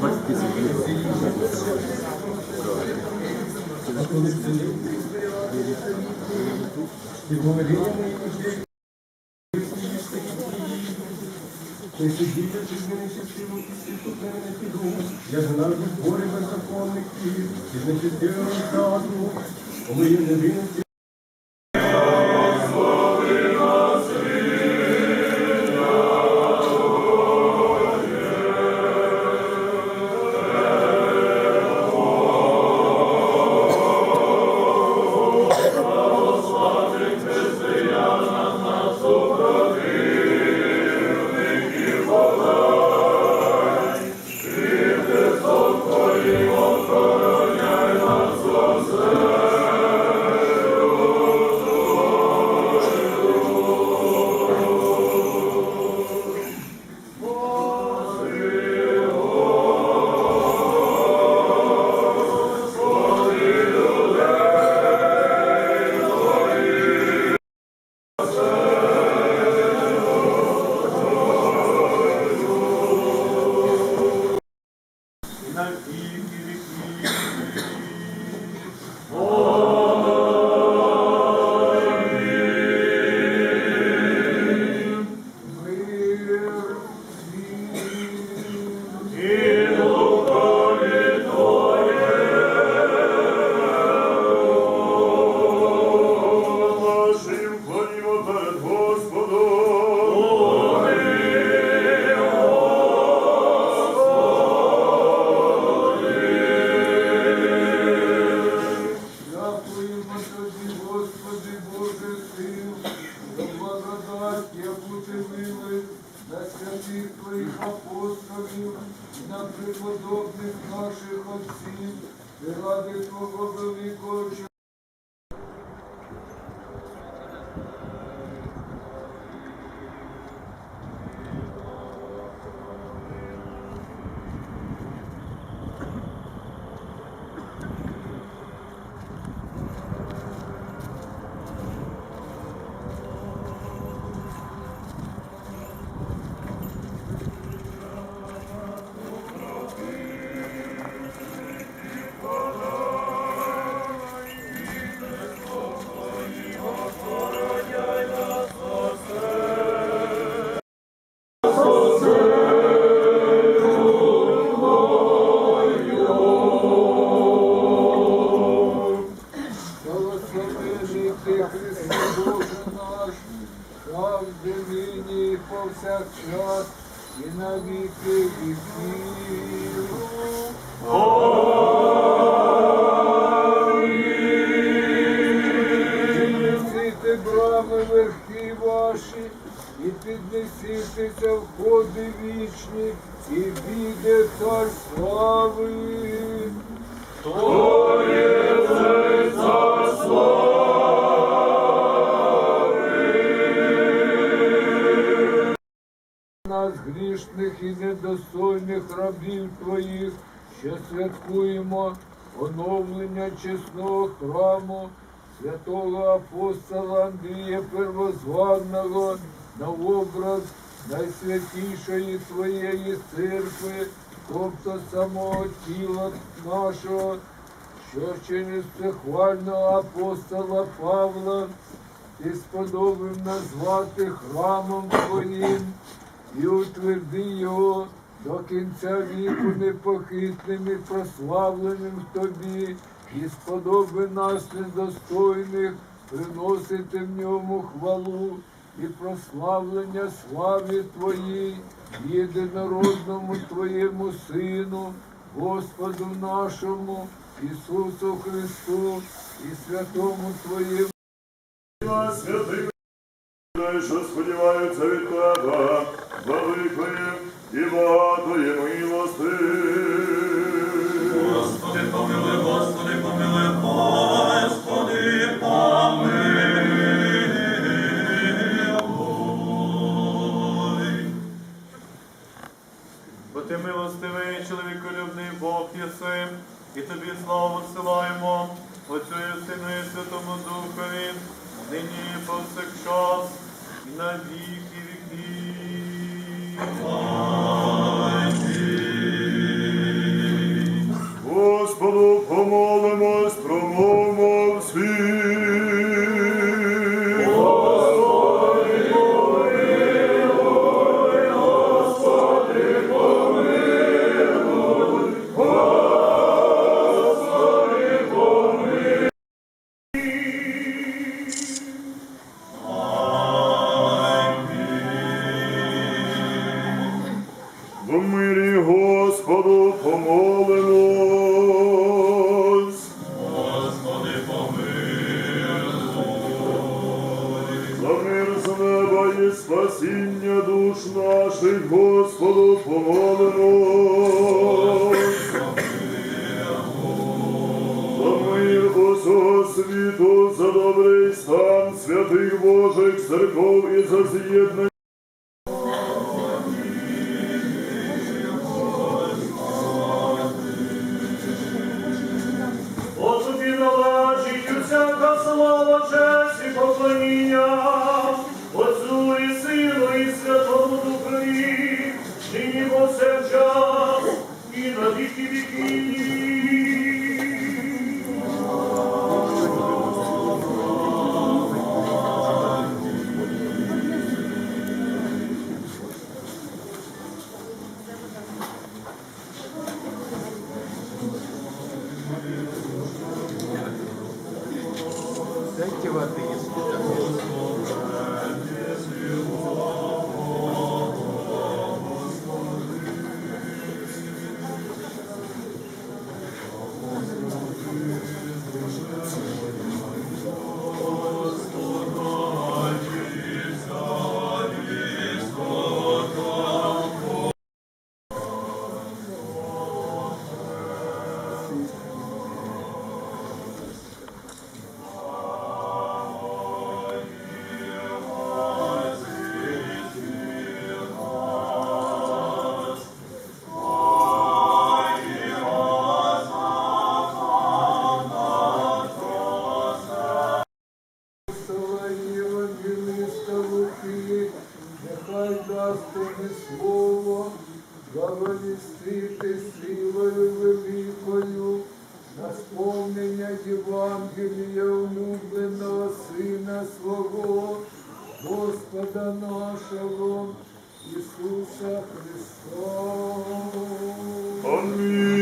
20 тисяч. Я знаю збори беззаконних і з нечистивим разуму, коли є невинності. Піднесите верхи ваші, і піднесітеся входи вічні, і піде цар слави. нас грішних і недостойних рабів Твоїх, що святкуємо оновлення чесного храму святого апостола Андрія Первозваного на образ найсвятішої Твоєї церкви, тобто самого тіла нашого, що через всехвального апостола Павла ти сподобав назвати храмом Твоїм і утверди його до кінця віку непохитним і прославленим в тобі, і сподоби нас недостойних приносити в ньому хвалу і прославлення славі Твоїй, єдинородному Твоєму Сину, Господу нашому, Ісусу Христу і святому Твоєму. Святий, що сподіваються від тебе, великої і багатої славу силаємо, Отцю і Сину і Святому Духові, нині і повсякчас, і на віки віків. Ради спасіння душ наших, Господу помолимо. За мир усього світу, за добрий стан святих Божих церков і за з'єднання. Господа нашого, Ісуса Христа. Амінь.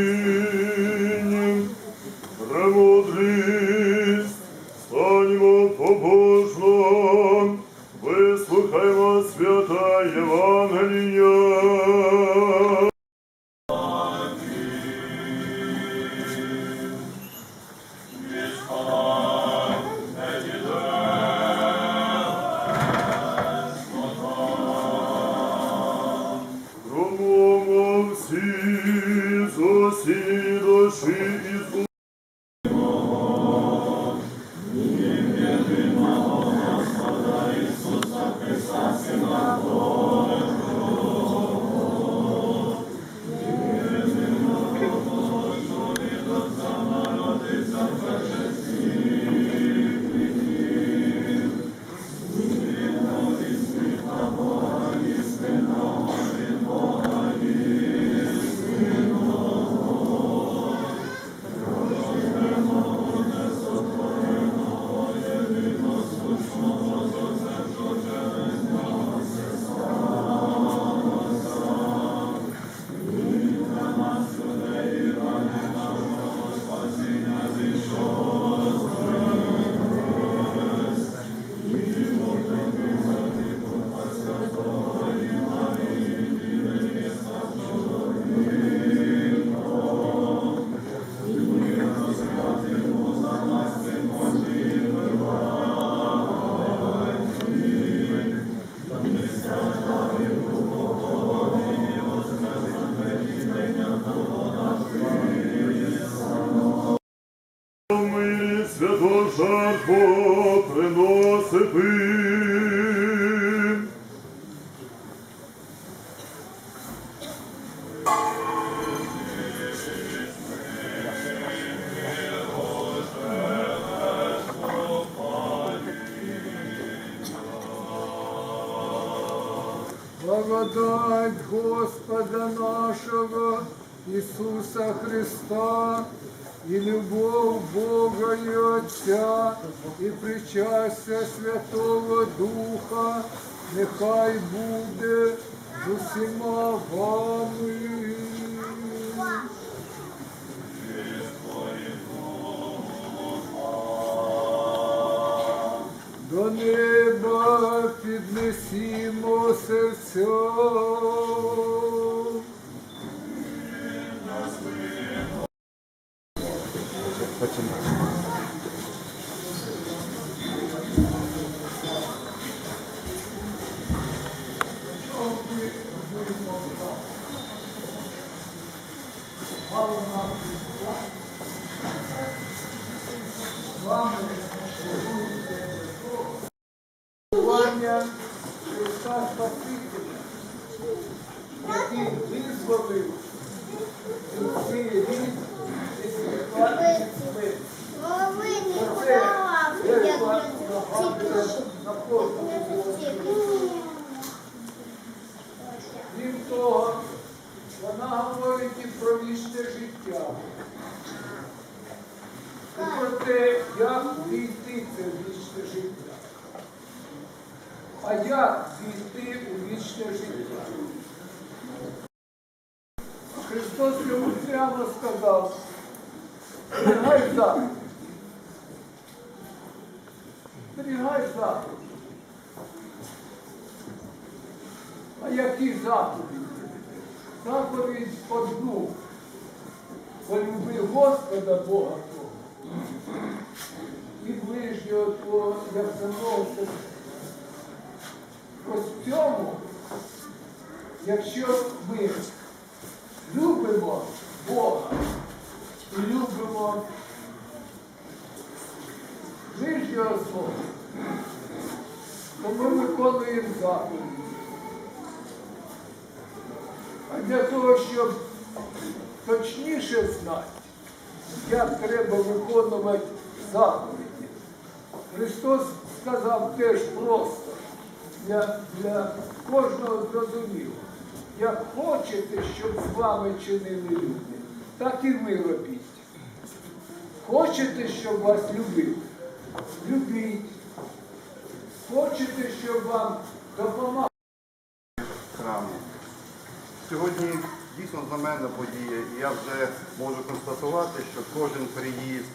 Благодать Господа нашего Иисуса Христа и любовь Бога и Отца и причастя Святого Духа нехай буде з усіма вами. воскресімо серцем. Починаємо. Oh, А які заповіді? Заповідь одну. Полюби Господа Бога твого і ближнього твого, як самого себе. Ось цьому, якщо ми любимо Бога і любимо ближнього свого, то ми виконуємо заповіді. Для того, щоб точніше знати, як треба виконувати заповіді, Христос сказав теж просто для, для кожного зрозуміло. Як хочете, щоб з вами чинили люди, так і ви робіть. Хочете, щоб вас любили? Любіть. Хочете, щоб вам допомагали? Сьогодні дійсно знаменна подія, і я вже можу констатувати, що кожен приїзд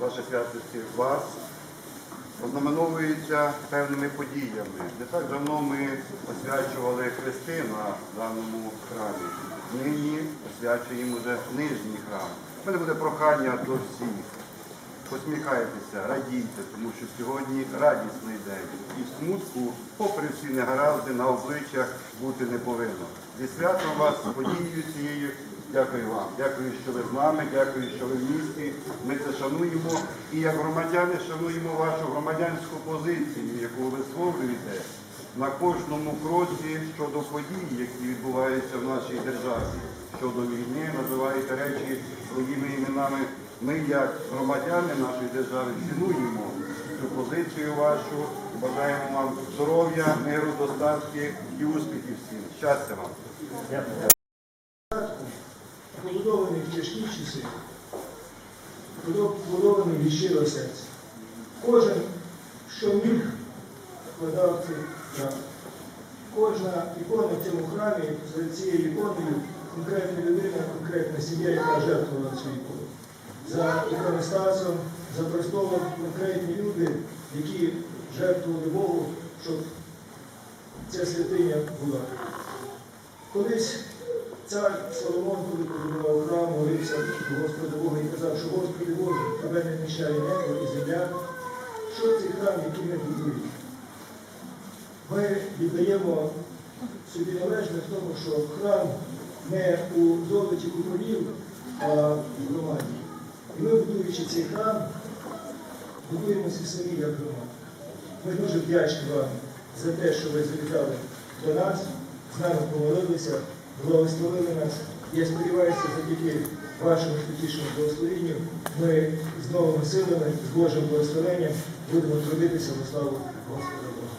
вашої святості вас ознаменовується певними подіями. Не так давно ми освячували хрести на даному храмі. Нині освячуємо вже нижній храм. У мене буде прохання до всіх. Посміхайтеся, радійте, тому що сьогодні радісний день. І смутку, попри всі негаразди, на обличчях бути не повинно. Зі святом вас, подією цією, дякую вам. Дякую, що ви з нами, дякую, що ви в місті. Ми це шануємо. І як громадяни шануємо вашу громадянську позицію, яку ви висловлюєте на кожному кроці щодо подій, які відбуваються в нашій державі. Щодо війни, називаєте речі своїми іменами. Ми, як громадяни нашої держави, цінуємо цю позицію вашу. Бажаємо вам здоров'я, миру, достатки і успіхів всім. Щастя вам! побудований в тяжкі часи, побудований від щирого серця. Кожен, що міг, вкладав цей храм. Кожна ікона в цьому храмі, за цією іконою, конкретна людина, конкретна сім'я, яка жертвувала цю ікону. За іконостасом, за престолом конкретні люди, які жертвували Богу, щоб ця святиня була. Колись цар Соломон, коли побудував храм, молився до Господа Бога і казав, що Господи Боже, тебе не вміщає небо і земля. Що цей храм, який ми будуємо? Ми віддаємо собі належне в тому, що храм не у золоті куполів, а в громаді. І ми, будуючи цей храм, будуємося самі як громада. Ми дуже вдячні вам за те, що ви завітали до нас, з нами помолилися, благословили нас. Я сподіваюся, завдяки вашому святішому благословенню ми з новими силами, з Божим благословенням будемо трудитися во славу Господа Бога.